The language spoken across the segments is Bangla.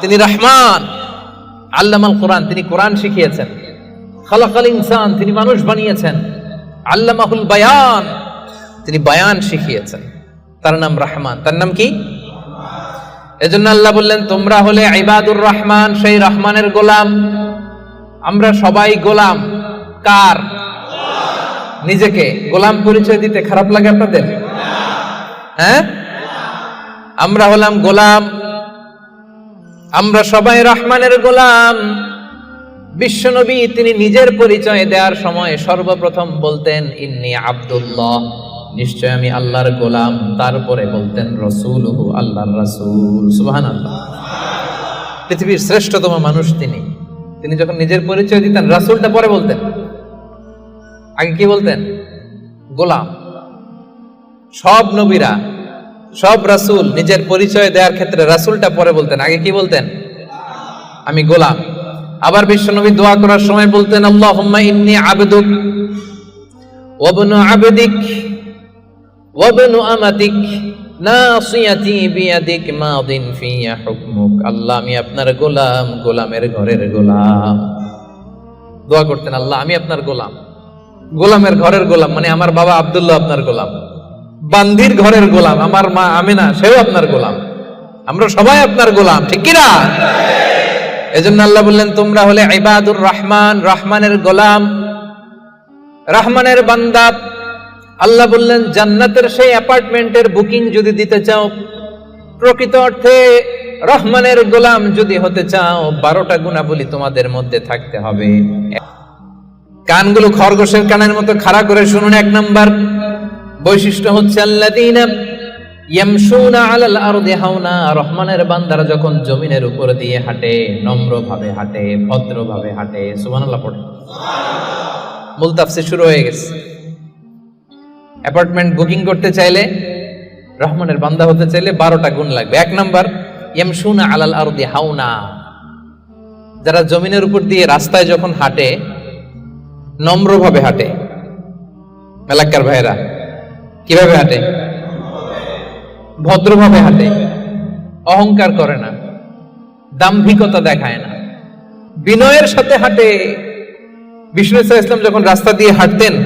তিনি রহমান। আল্লামাল কোরআন, তিনি কোরআন শিখিয়েছেন। খালাকাল ইনসান, তিনি মানুষ বানিয়েছেন। আল্লামাহুল বায়ান, তিনি বায়ান শিখিয়েছেন। তার নাম রহমান। তার নাম কি? এজন্য আল্লাহ বললেন, তোমরা হলে ইবাদুর রহমান, সেই রহমানের গোলাম। আমরা সবাই গোলাম। কার? নিজেকে। গোলাম পরিচয় দিতে খারাপ লাগে আপনাদের? হ্যাঁ? আমরা হলাম গোলাম। আমরা সবাই রহমানের গোলাম। বিশ্বনবী তিনি নিজের পরিচয় দেওয়ার সময় সর্বপ্রথম বলতেন, ইন্নি আব্দুল্লাহ। নিশ্চয় আমি আল্লাহর গোলাম। তারপরে বলতেন রসুল আল্লাহর রসুল। সুবাহান আল্লাহ পৃথিবীর শ্রেষ্ঠতম মানুষ তিনি। তিনি যখন নিজের পরিচয় দিতেন, রাসুলটা পরে বলতেন। আগে কি বলতেন? গোলাম। সব নবীরা সব রাসূল নিজের পরিচয় দেওয়ার ক্ষেত্রে রাসূলটা পরে বলতেন। আগে কি বলতেন? আমি গোলাম। আবার বিশ্বনবী দোয়া করার সময় বলতেন, আল্লাহুম্মা ইন্নী আবদুক ওয়াবনু আবদিক ওয়াবনু আমাতিক আল্লাহ, আমি আপনার গোলাম, গোলামের ঘরের গোলাম। দোয়া করতেন, আল্লাহ, আমি আপনার গোলাম। গোলামের ঘরের গোলাম মানে আমার বাবা আব্দুল্লাহ আপনার গোলাম। বান্দির ঘরের গোলাম, আমার মা আমিনা, সেও আপনার গোলাম। আমরা সবাই আপনার গোলাম, ঠিক কিনা এজন্য আল্লাহ বললেন, তোমরা হলে ইবাদুর রহমান, রহমানের গোলাম। রহমানের বান্দা। আল্লাহ বললেন, জান্নাতের সেই অ্যাপার্টমেন্টের বুকিং যদি দিতে চাও, প্রকৃত অর্থে রহমানের গোলাম যদি হতে চাও, বারোটা গুণাবলী তোমাদের মধ্যে থাকতে হবে। কানগুলো খরগোশের কানের মতো খাড়া করে শুনুন এক নাম্বার। বৈশিষ্ট্য হচ্ছে আল্লাযীনা ইয়ামশুনা আলাল আরদি হাওনা, রহমানের বান্দারা যখন জমিনের উপর দিয়ে হাঁটে, নম্রভাবে হাঁটে, ভদ্রভাবে হাঁটে, সুবহানাল্লাহ পড়ে। মূল শুরু হয়ে গেছে। অ্যাপার্টমেন্ট বুকিং করতে চাইলে, রহমানের বান্দা হতে চাইলে বারোটা গুণ লাগবে। এক নাম্বার, ইয়ামশুনা আলাল আরদি হাওনা। যারা জমিনের উপর দিয়ে রাস্তায় যখন হাঁটে, নম্রভাবে হাঁটে। এলাকার ভাইরা কীভাবে হাঁটে? ভদ্রভাবে হাঁটে। অহংকার করে না। দাম্ভিকতা দেখায় না। বিনয়ের সাথে হাঁটে। বিষ্ণু ইসা ইসলাম যখন রাস্তা দিয়ে হাঁটতেন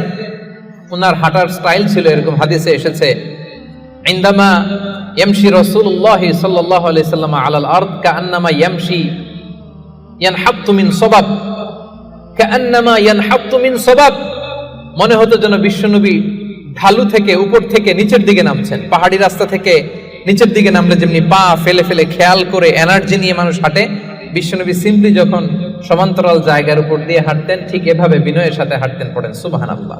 ওনার হাঁটার স্টাইল ছিল এরকম। হাদিসে এসেছে, ইন্দামা ইয়ামশি রাসূলুল্লাহ সাল্লাল্লাহু আলাইহি সাল্লাম আলাল আরদ, কাআন্নামা ইয়ামশি ইয়ানহাবতু মিন সবাব, কাআন্নামা ইয়ানহাবতু মিন সবাব। মনে হতো যেন বিশ্বনবী ঢালু থেকে উপর থেকে নিচের দিকে নামছেন। পাহাড়ি রাস্তা থেকে নিচের দিকে নামলে যেমনি পা ফেলে ফেলে খেয়াল করে এনার্জি নিয়ে মানুষ হাঁটে, বিশ্বনবী সিম্পলি যখন সমান্তরাল জায়গার উপর দিয়ে হাঁটতেন, ঠিক এভাবে বিনয়ের সাথে হাঁটতেন পড়েন। সুবাহান আল্লাহ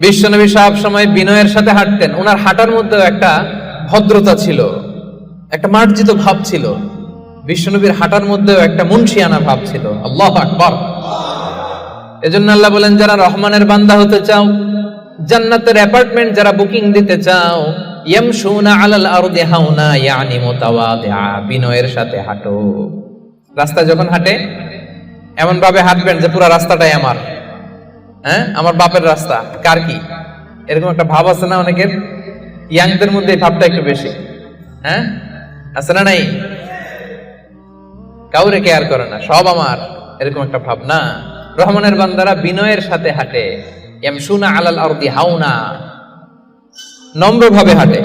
বিশ্বনবী সব সময় বিনয়ের সাথে হাঁটতেন। ওনার হাঁটার মধ্যেও একটা ভদ্রতা ছিল, একটা মার্জিত ভাব ছিল। বিশ্বনবীর হাঁটার মধ্যেও একটা মুন্সিয়ানা ভাব ছিল। আল্লাহ আকবর। এজন্য আল্লাহ বলেন, যারা রহমানের বান্দা হতে চাও, জান্নাতের অ্যাপার্টমেন্ট যারা বুকিং দিতে চাও ইয়ামশুনা আলাল আরদি হাওনা, ইয়ানি মুতাওয়াদিআ, বিনয়ের সাথে হাঁটো। রাস্তা যখন হাঁটে এমন ভাবে হাঁটবেন যে পুরো রাস্তাটাই আমার। হ্যাঁ? আমার বাপের রাস্তা। কার কি? এরকম একটা ভাব আছে না অনেকের? ইয়াংদের মধ্যে এই ভাবটা একটু বেশি। হ্যাঁ? আছে না নাই? কাউরে কেয়ার করে না, সব আমার। এরকম একটা ভাব না। রহমানের বান্দারা বিনয়ের সাথে হাঁটে। ইয়ামশুনা আলাল আরদি হাওনা। নম্রভাবে হাঁটে।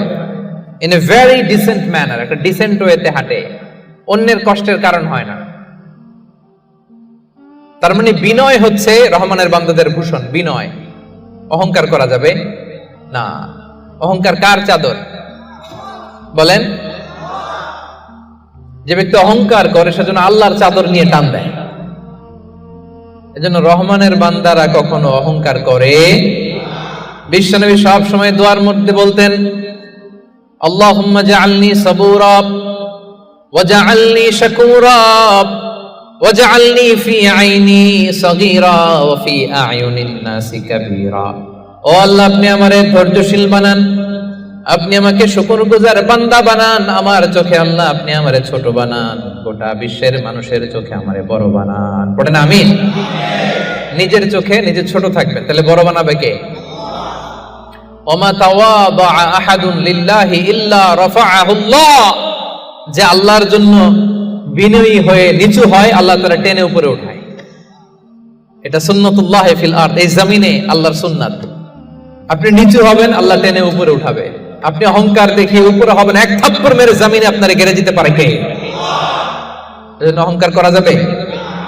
In a very decent manner একটা ডিসেন্ট ওয়েতে হাঁটে। অন্যের কষ্টের কারণ হয় না। তার মানে বিনয় হচ্ছে রহমানের বান্দাদের ভূষণ, বিনয়। অহংকার করা যাবে না। অহংকার কার চাদর? বলেন। যে ব্যক্তি অহংকার করে, সেজন্য আল্লাহর চাদর নিয়ে টান দেয়। এজন্য রহমানের বান্দারা কখনো অহংকার করে। বিশ্বনবী সব সময় দোয়ার মধ্যে বলতেন, আল্লাহুম্মা জাআলনি সাবুরা ওয়াজআলনি শাকুরা ওয়াজআলনি ফি আইনি সগীরা ওয়া ফি আয়ুনিন নাসি কাবীরা। ও আল্লাহ, আপনি আমারে ধৈর্যশীল বানান। আপনি আমাকে শুকরগুজার বান্দা বানান, আমার চোখে আল্লাহ আপনি আমারে ছোট বানান, গোটা বিশ্বের মানুষের চোখে আমারে বড় বানান। পড়েন আমিন। নিজের চোখে নিজে ছোট থাকবে তাহলে বড় বানাবে কে? ওমা তাওয়াদা আহাদুন লিল্লাহি ইল্লা রাফাআহুল্লাহ। যে আল্লাহর জন্য বিনয়ী হয়ে নিচু হয়, আল্লাহ তারা টেনে উপরে উঠায়। এটা সুন্নতুল্লাহ ফিল আর্থ এই জমিনে আল্লাহর সুন্নাত। আপনি নিচু হবেন, আল্লাহ টেনে উপরে উঠাবে। আপনি অহংকার দেখিয়ে উপরে হবেন, এক থাপ্পড় মেরে জমিনে আপনার গেড়ে যেতে পারে কে? অহংকার করা যাবে?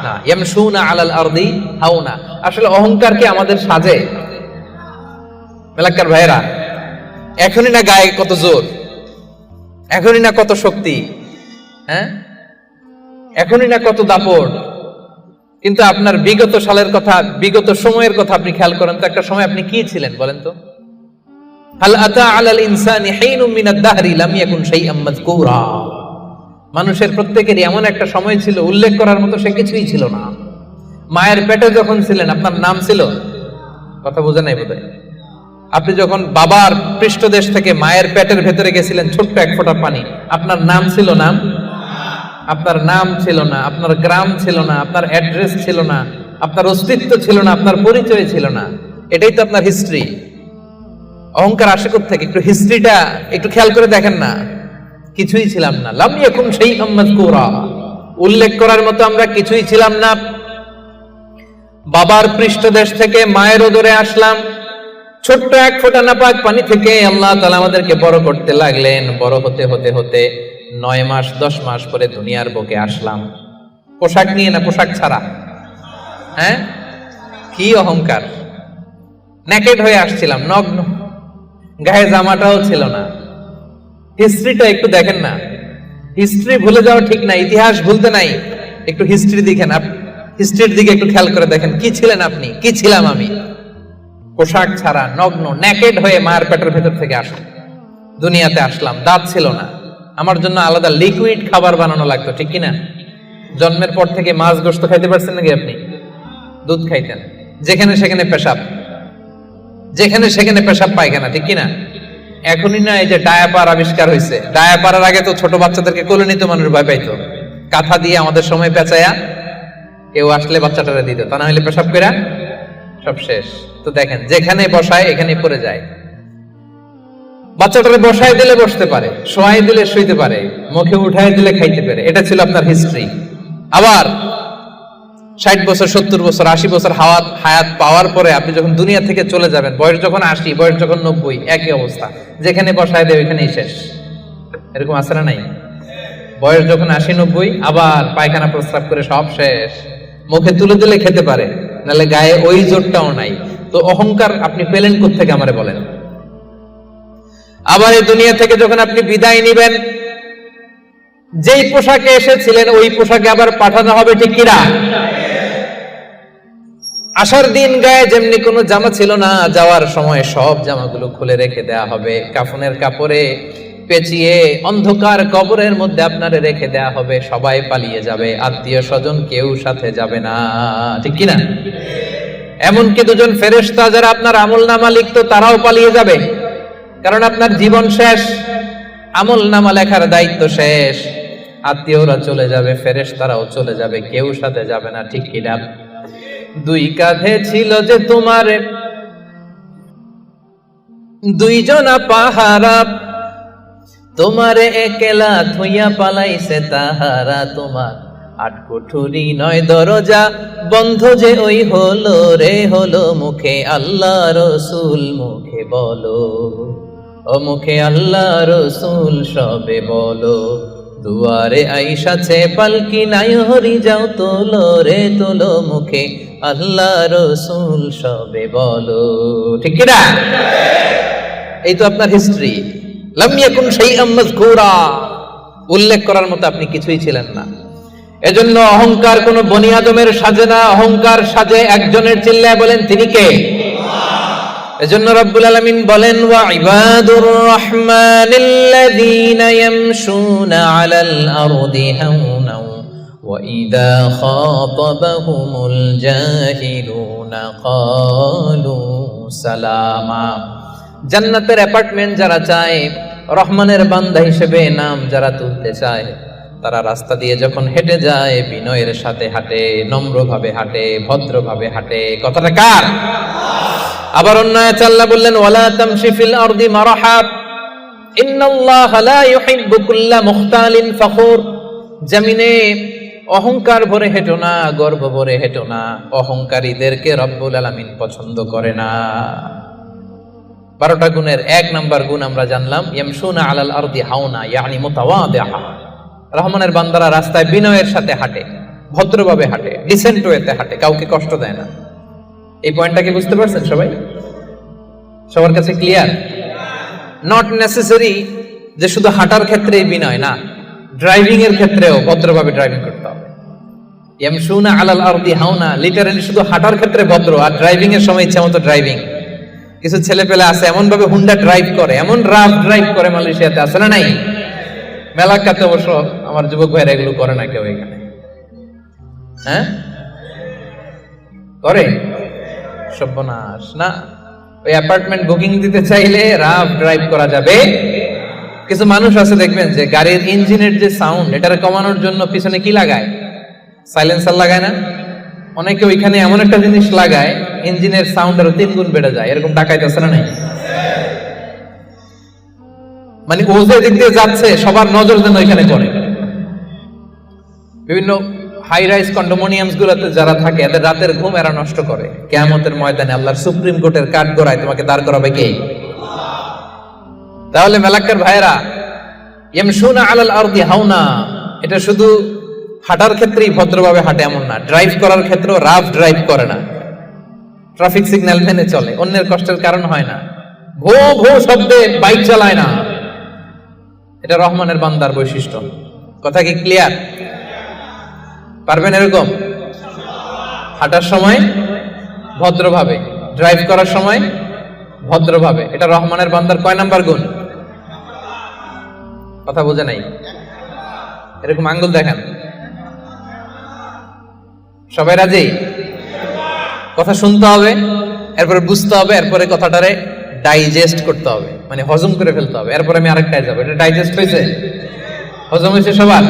না। ইয়ামশুনা আলাল আরদি হাউনা আসলে অহংকার কি আমাদের সাজে? মেলাক্কার ভাইরা এখনই না গায়ে কত জোর? এখনই না কত শক্তি? হ্যাঁ? এখনই না কত দাপট? কিন্তু আপনার বিগত সালের কথা, বিগত সময়ের কথা আপনি খেয়াল করেন, তো একটা সময় আপনি কি ছিলেন বলেন তো? ইনসানি মিনাদ মানুষের প্রত্যেকেরই এমন একটা সময় ছিল, উল্লেখ করার মতো সে কিছুই ছিল না। মায়ের পেটে যখন ছিলেন, আপনার নাম ছিল? কথা বোঝা নাই বোধহয়। আপনি যখন বাবার পৃষ্ঠদেশ থেকে মায়ের পেটের ভেতরে গেছিলেন, ছোট্ট এক ফোঁটা পানি, আপনার নাম ছিল নাম আপনার নাম ছিল না, আপনার গ্রাম ছিল না, আপনার অ্যাড্রেস ছিল না, আপনার অস্তিত্ব ছিল না, আপনার পরিচয় ছিল না। এটাই তো আপনার হিস্ট্রি অহংকার আসে থেকে একটু হিস্ট্রিটা একটু খেয়াল করে দেখেন না। কিছুই ছিলাম না। লাম এখন সেই আম্মাদ কোরা উল্লেখ করার মতো আমরা কিছুই ছিলাম না। বাবার পৃষ্ঠদেশ থেকে মায়ের ওদরে আসলাম। ছোট্ট এক ফোঁটা নাপাক পানি থেকে আল্লাহ তালা আমাদেরকে বড় করতে লাগলেন। বড় হতে হতে হতে নয় মাস, দশ মাস পরে দুনিয়ার বুকে আসলাম। পোশাক নিয়ে না পোশাক ছাড়া? হ্যাঁ? কি অহংকার? নেকেড হয়ে আসছিলাম, নগ্ন। গায়ে জামাটাও ছিল না। হিস্ট্রিটা একটু দেখেন না। হিস্ট্রি ভুলে যাওয়া ঠিক না, ইতিহাস ভুলতে নাই। একটু হিস্ট্রি দেখেন হিস্ট্রির দিকে একটু খেয়াল করে দেখেন, কি ছিলেন আপনি? কি ছিলাম আমি? পোশাক ছাড়া, নগ্ন ন্যাকেড হয়ে মায়ের পেটের ভেতর থেকে আসলাম দুনিয়াতে আসলাম, দাঁত ছিল না। আমার জন্য আলাদা লিকুইড খাবার বানানো লাগতো, ঠিক কিনা? জন্মের পর থেকে মাছ গোস্ত খাইতে পারছেন নাকি আপনি? দুধ খাইতেন, যেখানে সেখানে পেশাব। যেখানে সেখানে পেশাব পায়খানা ঠিক কিনা? এখনই না এই যে ডায়াপার আবিষ্কার হয়েছে ডায়াপারের আগে তো ছোট বাচ্চাদেরকে কোলে নিতে, মানুষ ভয় পাইতো। কাঁথা দিয়ে আমাদের সময় পেঁচায়া কেউ আসলে বাচ্চাটারে দিত, তা না হলে পেশাব করে সব শেষ। তো দেখেন, যেখানে বসায় এখানে পড়ে যায়। বাচ্চাটারে বসায় দিলে বসতে পারে শোয়াই দিলে শুইতে পারে, মুখে উঠাই দিলে খাইতে পারে। এটা ছিল আপনার হিস্ট্রি আবার ষাট বছর, সত্তর বছর, আশি বছর হাওয়াত হায়াত পাওয়ার পরে আপনি যখন দুনিয়া থেকে চলে যাবেন, বয়স যখন আশি, বয়স যখন নব্বই, একই অবস্থা। যেখানে বসায় দেয় ওইখানেই শেষ। এরকম আছে না নাই? বয়স যখন আশি, নব্বই, আবার পায়খানা প্রস্রাব করে সব শেষ। মুখে তুলে দিলে খেতে পারে, নাহলে গায়ে ওই জোরটাও নাই। তো অহংকার আপনি পেলেন থেকে আমারে বলেন? আবার এই দুনিয়া থেকে যখন আপনি বিদায় নিবেন, যেই পোশাকে এসেছিলেন, ওই পোশাকে আবার পাঠানো হবে ঠিক কিনা? আসার দিন গায়ে যেমনি কোনো জামা ছিল না, যাওয়ার সময় সব জামাগুলো খুলে রেখে দেয়া হবে। কাফনের কাপড়ে পেঁচিয়ে অন্ধকার কবরের মধ্যে আপনারে রেখে দেয়া হবে, সবাই পালিয়ে যাবে, আত্মীয় স্বজন কেউ সাথে যাবে না। ঠিক কিনা? এমনকি দুজন ফেরেশতা যারা আপনার আমল নামা লিখতো, তারাও পালিয়ে যাবে। কারণ আপনার জীবন শেষ, আমল নামা লেখার দায়িত্ব শেষ। আত্মীয়রা চলে যাবে ফেরেশ তারাও চলে যাবে, কেউ সাথে যাবে না, ঠিক কিনা? দুই কাঁধে ছিল যে তোমার। দুইজনা পাহারা, তোমারে একেলা থুইয়া পালাইছে তাহারা তোমার। আট কুঠুরি নয় দরজা, বন্ধ যে ওই হলো রে, হলো মুখে আল্লাহ রসুল, মুখে বলো। ও মুখে আল্লাহ রসুল, সবে বলো। দুয়ারে আইসাছে পালকি নাই হরি যাও তোলো রে, তোলো মুখে আল্লাহ রসুল সবে বলো। ঠিক না? এই তো আপনার হিস্ট্রি লামিয়াকুন সেই আম্মাজ ঘোরা উল্লেখ করার মতো আপনি কিছুই ছিলেন না। এজন্য অহংকার কোন বনি আদমের সাজে না, অহংকার সাজে একজনের চিল্লায় বলেন তিনি কে? এজন্য রব্বুল আলামিন বলেন, ওয়া ইবাদুর রহমানিল্লাযীনা ইয়ামশুনা আলাল আরদি হাওনা ইযা খাতাবাহুমুল জাহিলুনা ক্বালু সালামা জান্নাতের অ্যাপার্টমেন্ট যারা চায়, রহমানের বান্দা হিসেবে নাম যারা তুলতে চায়, তারা রাস্তা দিয়ে যখন হেঁটে যায়, বিনয়ের সাথে হাঁটে, নম্রভাবে হাঁটে, ভদ্রভাবে হাঁটে, কথাটা কার? আবার অন্য আল্লাহ বললেন, ওয়ালা তামশি ফিল আরদি মারাহা, ইন্নাল্লাহ লা ইউহিব্বু কুল্লা মুখতালিন ফখুর। জমিনে অহংকার ভরে হেঁটো না, গর্ব ভরে হেঁটো না, অহংকারীদেরকে রব্বুল আলামিন পছন্দ করে না। বারোটা গুণের এক নাম্বার গুণ আমরা জানলাম আলাল হাওনা রহমানের বান্দারা রাস্তায় বিনয়ের সাথে হাঁটে, ভদ্রভাবে হাঁটে ডিসেন্ট ওয়েতে হাঁটে, কাউকে কষ্ট দেয় না। এই পয়েন্টটা কি বুঝতে পারছেন সবাই? সবার কাছে ক্লিয়ার? নট নেসেসারি যে শুধু হাঁটার ক্ষেত্রে বিনয় না ড্রাইভিং এর ক্ষেত্রেও ভদ্রভাবে ড্রাইভিং করতে ইয়ামশুনা আলাল আরদি হাওনা। লিটারালি শুধু হাঁটার ক্ষেত্রে ভদ্র, আর ড্রাইভিং এর সময় ইচ্ছা মতো ড্রাইভিং কিছু ছেলে পেলে আছে এমন ভাবে হুন্ডা ড্রাইভ করে, এমন রাফ ড্রাইভ করে মালয়েশিয়াতে আছে না নাই? মেলাকাতে অবশ্য আমার যুবক ভাইরা এগুলো করে না কেউ এখানে। হ্যাঁ? করে? সর্বনাশ। না, ওই অ্যাপার্টমেন্ট বুকিং দিতে চাইলে রাফ ড্রাইভ করা যাবে। কিছু মানুষ আছে দেখবেন যে গাড়ির ইঞ্জিনের যে সাউন্ড এটারে কমানোর জন্য পিছনে কি লাগায়? সাইলেন্সার লাগায় না। অনেকে ওইখানে এমন একটা জিনিস লাগায়, ইঞ্জিনের সাউন্ড আরও তিন গুণ বেড়ে যায়। এরকম ডাকাইতেছে না নাই? মানে ও যে দিক দিয়ে যাচ্ছে, সবার নজর যেন ওইখানে পড়ে। বিভিন্ন হাই রাইজ কন্ডোমোনিয়ামস গুলোতে যারা থাকে, এদের রাতের ঘুম এরা নষ্ট করে। কেয়ামতের ময়দানে আল্লাহর সুপ্রিম কোর্টের কাঠ গড়ায় তোমাকে দাঁড় করাবে কে? তাহলে মেলাক্কার ভাইরা ইয়ামশুনা আলাল আরদি হাওনা। এটা শুধু হাঁটার ক্ষেত্রেই ভদ্রভাবে হাঁটে এমন না। ড্রাইভ করার ক্ষেত্রেও রাফ ড্রাইভ করে না। ট্রাফিক সিগন্যাল মেনে চলে। অন্যের কষ্টের কারণ হয় না। ভো ভো শব্দে বাইক চালায় না। এটা রহমানের বান্দার বৈশিষ্ট্য। কথা কি ক্লিয়ার পারবেন এরকম? হাঁটার সময় ভদ্রভাবে। ড্রাইভ করার সময় ভদ্রভাবে। এটা রহমানের বান্দার কয় নাম্বার গুণ? কথা বোঝে নাই। এরকম আঙ্গুল দেখেন। সবাই রাজি? কথা শুনতে হবে, এরপরে বুঝতে হবে, এরপরে কথাটারে ডাইজেস্ট করতে হবে মানে হজম করে ফেলতে হবে। এরপরে আমি আরেকটায় যাব, এটা ডাইজেস্ট হয়েছে? হজম হয়েছে সবার?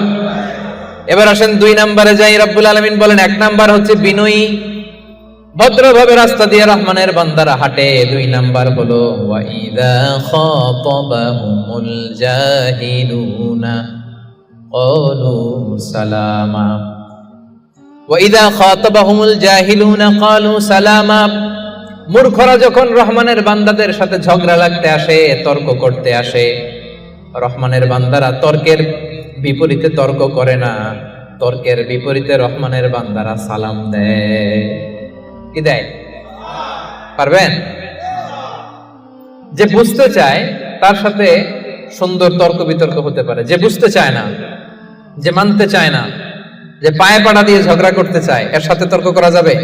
এবার আসেন দুই নাম্বারে যাই, রব্বুল আলমিন বলেন, এক নাম্বার হচ্ছে বিনয়ী, ভদ্রভাবে রাস্তা দিয়ে রহমানের বান্দারা হাঁটে। দুই নাম্বার হলো সালামা ওয়াইদা খাতাবাহুমুল জাহিলুনা ক্বালু সালামা। মূর্খরা যখন রহমানের বান্দাদের সাথে ঝগড়া লাগতে আসে, তর্ক করতে আসে, রহমানের বান্দারা তর্কের বিপরীতে তর্ক করে না, তর্কের বিপরীতে রহমানের বান্দারা সালাম দেয়। কি দেয়? পারবেন? যে বুঝতে চায়, তার সাথে সুন্দর তর্ক বিতর্ক হতে পারে। যে বুঝতে চায় না, যে মানতে চায় না যে পায়ে পাড়া দিয়ে ঝগড়া করতে চায়, এর সাথে তর্ক করা যাবে?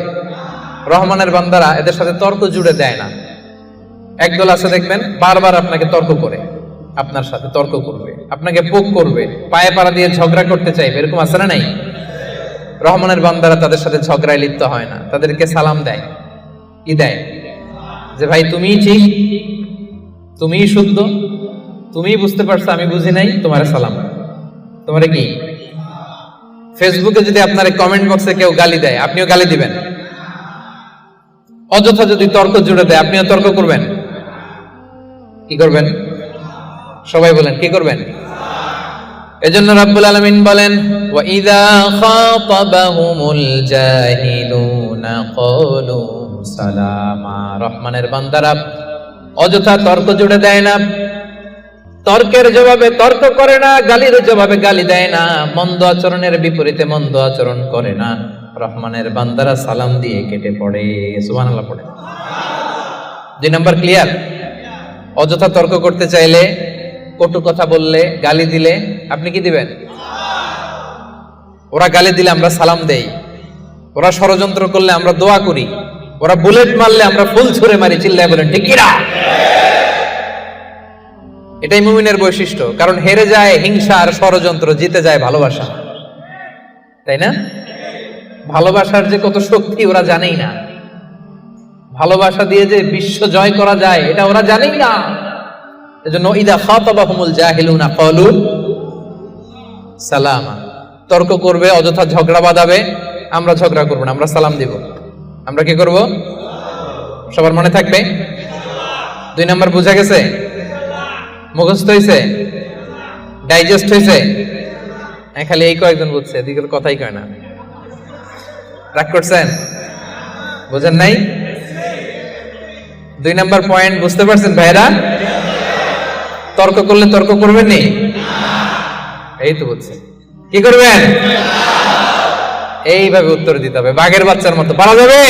রহমানের বান্দারা এদের সাথে তর্ক জুড়ে দেয় না। একদল আছে, দেখবেন, বারবার আপনাকে তর্ক করে, আপনার সাথে তর্ক করবে, আপনাকে পোক করবে, পায়ে পাড়া দিয়ে ঝগড়া করতে চাইবে, এরকম আছে না নাই? রহমানের বান্দারা তাদের সাথে ঝগড়ায় লিপ্ত হয় না, তাদেরকে সালাম দেয়। কি দেয়? যে, ভাই, তুমিই ঠিক, তুমিই শুদ্ধ, তুমিই বুঝতে পারছ, আমি বুঝি নাই, তোমার সালাম। তোমার কি? ফেসবুকে যদি আপনার কমেন্ট বক্সে কেউ গালি দেয়, আপনিও গালি দিবেন। অযথা যদি তর্ক জুড়ে দেয়, আপনিও তর্ক করবেন। কি করবেন? সবাই বলেন, কি করবেন? এজন্য রাব্বুল আলামিন বলেন ওয়া ইযা খাতাবাহুমুল জাহিলুনা ক্বালু সালামা। রহমানের বান্দারা, অযথা তর্ক জুড়ে দেয় না। তর্কের জবাবে তর্ক করে না, গালির জবাবে গালি দেয় না, মন্দ আচরণের বিপরীতে মন্দ আচরণ করে না। রহমানের বান্দারা সালাম দিয়ে কেটে পড়ে। সুবহানাল্লাহ পড়ে। দুই নাম্বার ক্লিয়ার? অযথা তর্ক করতে চাইলে, কটু কথা বললে, গালি দিলে আপনি কি দিবেন? ওরা গালি দিলে আমরা সালাম দেই। ওরা ষড়যন্ত্র করলে আমরা দোয়া করি। ওরা বুলেট মারলে আমরা ফুল ছুঁড়ে মারি, চিল্লায় বলেন ঠিকিরা এটাই মুমিনের বৈশিষ্ট্য। কারণ হেরে যায় হিংসা আর ষড়যন্ত্র, জিতে যায় ভালোবাসা। তাই না? ভালোবাসার যে কত শক্তি ওরা জানেই না। ভালোবাসা দিয়ে যে বিশ্ব জয় করা যায়, এটা ওরা জানেই না। এজন্য ইদা খাতাবাহুমুল জাহিলুনা ক্বালু সালামা। তর্ক করবে, অযথা ঝগড়া বাঁধাবে, আমরা ঝগড়া করব না, আমরা সালাম দিব। আমরা কি করব? সবার মনে থাকবে? দুই নম্বর বুঝা গেছে? মুখস্থ হয়েছে ডাইজেস্ট হয়েছে হ্যাঁ খালি এই কয়েকজন বুঝছে এদিকে কথাই কয় না। রাগ করছেন? বুঝেন নাই? দুই নাম্বার পয়েন্ট বুঝতে পারছেন ভাইরা তর্ক করলে তর্ক করবেন নি? এই তো বুঝছে কি করবেন? এইভাবে উত্তর দিতে হবে, বাঘের বাচ্চার মতো। পারা যাবে?